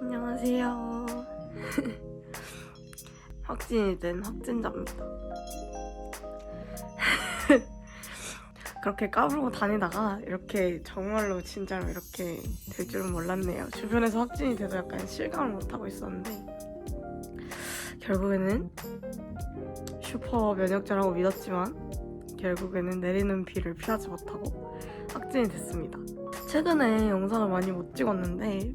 안녕하세요. 확진이 된 확진자입니다. 그렇게 까불고 다니다가 이렇게 정말로 진짜로 이렇게 될 줄은 몰랐네요. 주변에서 확진이 돼도 약간 실감을 못하고 있었는데 결국에는 슈퍼 면역자라고 믿었지만 결국에는 내리는 비를 피하지 못하고 확진이 됐습니다. 최근에 영상을 많이 못 찍었는데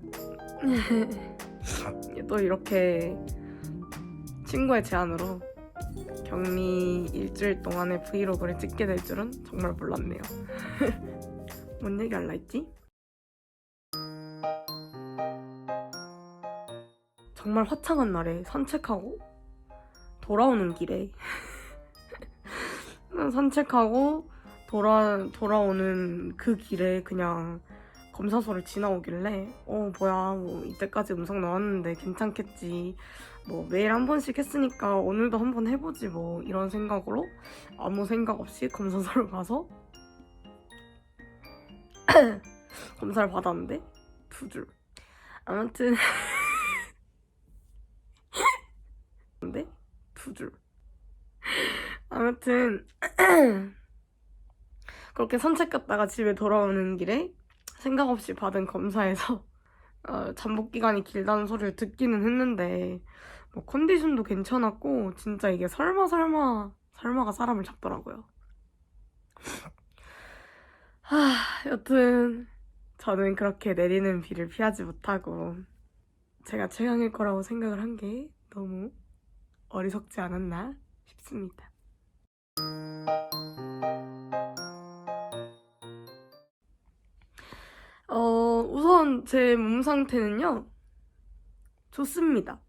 또 이렇게 친구의 제안으로 격리 일주일 동안의 브이로그를 찍게 될 줄은 정말 몰랐네요. 뭔 얘기 할라 했지? 정말 화창한 날에 산책하고 돌아오는 길에 산책하고 돌아 돌아오는 그 길에 그냥 검사소를 지나오길래 어 뭐야 뭐 이때까지 음성 나왔는데 괜찮겠지. 뭐 매일 한 번씩 했으니까 오늘도 한 번 해보지 뭐 이런 생각으로 아무 생각 없이 검사소를 가서 검사를 받았는데 두 줄. 아무튼 근데 두 줄 아무튼 그렇게 산책 갔다가 집에 돌아오는 길에 생각 없이 받은 검사에서 어, 잠복 기간이 길다는 소리를 듣기는 했는데 뭐 컨디션도 괜찮았고 진짜 이게 설마 설마 설마가 사람을 잡더라고요. 하, 여튼 저는 그렇게 내리는 비를 피하지 못하고 제가 최강일 거라고 생각을 한 게 너무 어리석지 않았나 싶습니다. 어, 우선 제 몸 상태는요, 좋습니다.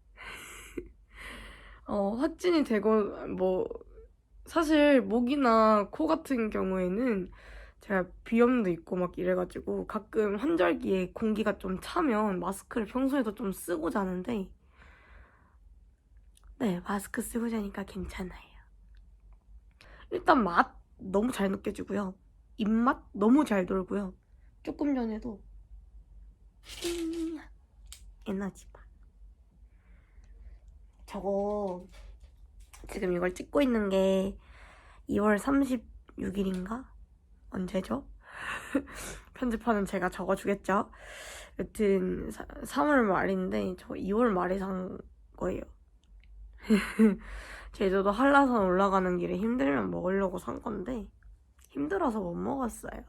어, 확진이 되고, 뭐, 사실 목이나 코 같은 경우에는 제가 비염도 있고 막 이래가지고 가끔 환절기에 공기가 좀 차면 마스크를 평소에도 좀 쓰고 자는데, 네, 마스크 쓰고 자니까 괜찮아요. 일단 맛 너무 잘 느껴지고요. 입맛 너무 잘 돌고요. 조금 전에도 음, 에너지바 저거 지금 이걸 찍고 있는 게 2월 36일인가? 언제죠? 편집하는 제가 적어주겠죠? 여튼 3월 말인데 저 2월 말에 산 거예요 제주도 한라산 올라가는 길에 힘들면 먹으려고 산 건데 힘들어서 못 먹었어요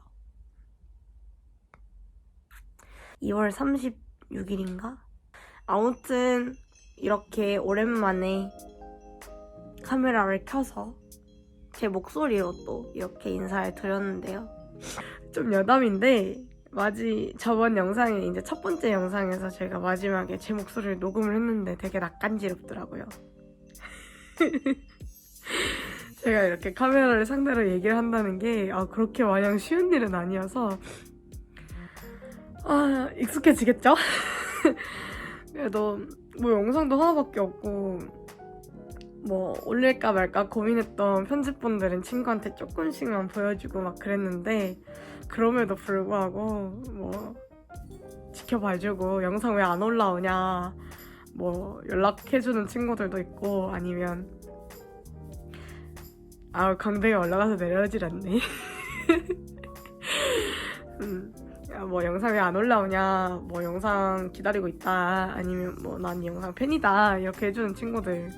2월 36일인가? 아무튼 이렇게 오랜만에 카메라를 켜서 제 목소리로 또 이렇게 인사를 드렸는데요. 좀 여담인데 마지 저번 영상에 이제 첫 번째 영상에서 제가 마지막에 제 목소리를 녹음을 했는데 되게 낯간지럽더라고요. 제가 이렇게 카메라를 상대로 얘기를 한다는 게 아, 그렇게 마냥 쉬운 일은 아니어서 아, 익숙해지겠죠? 그래도 뭐 영상도 하나밖에 없고 뭐 올릴까 말까 고민했던 편집본들은 친구한테 조금씩만 보여주고 막 그랬는데 그럼에도 불구하고 뭐 지켜봐주고 영상 왜 안 올라오냐 뭐 연락해주는 친구들도 있고 아니면 아 강대에 올라가서 내려오질 않네 음. 야, 뭐 영상 왜 안 올라오냐, 뭐 영상 기다리고 있다, 아니면 뭐난 영상 팬이다 이렇게 해주는 친구들.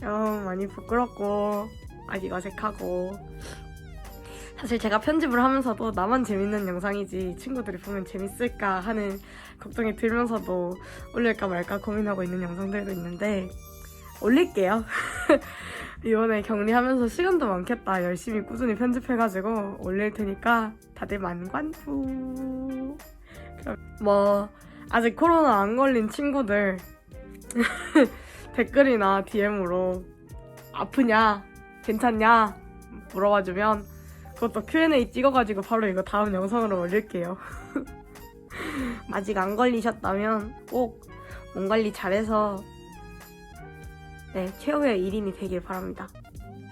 좀 많이 부끄럽고 아직 어색하고. 사실 제가 편집을 하면서도 나만 재밌는 영상이지 친구들이 보면 재밌을까 하는 걱정이 들면서도 올릴까 말까 고민하고 있는 영상들도 있는데 올릴게요. 이번에 격리하면서 시간도 많겠다. 열심히 꾸준히 편집해가지고 올릴 테니까 다들 만관부. 그럼 뭐 아직 코로나 안 걸린 친구들 댓글이나 DM으로 아프냐, 괜찮냐 물어봐주면 그것도 Q&A 찍어가지고 바로 이거 다음 영상으로 올릴게요. 아직 안 걸리셨다면 꼭 몸 관리 잘해서 네, 최후의 1인이 되길 바랍니다.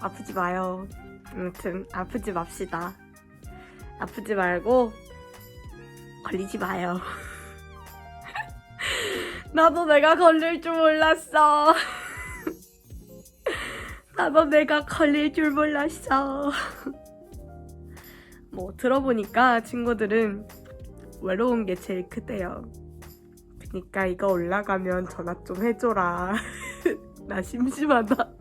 아프지 마요. 아무튼 아프지 맙시다. 아프지 말고 걸리지 마요. 나도 내가 걸릴 줄 몰랐어. 나도 내가 걸릴 줄 몰랐어. 뭐 들어보니까 친구들은 외로운 게 제일 크대요. 그니까 이거 올라가면 전화 좀 해줘라. 나 심심하다.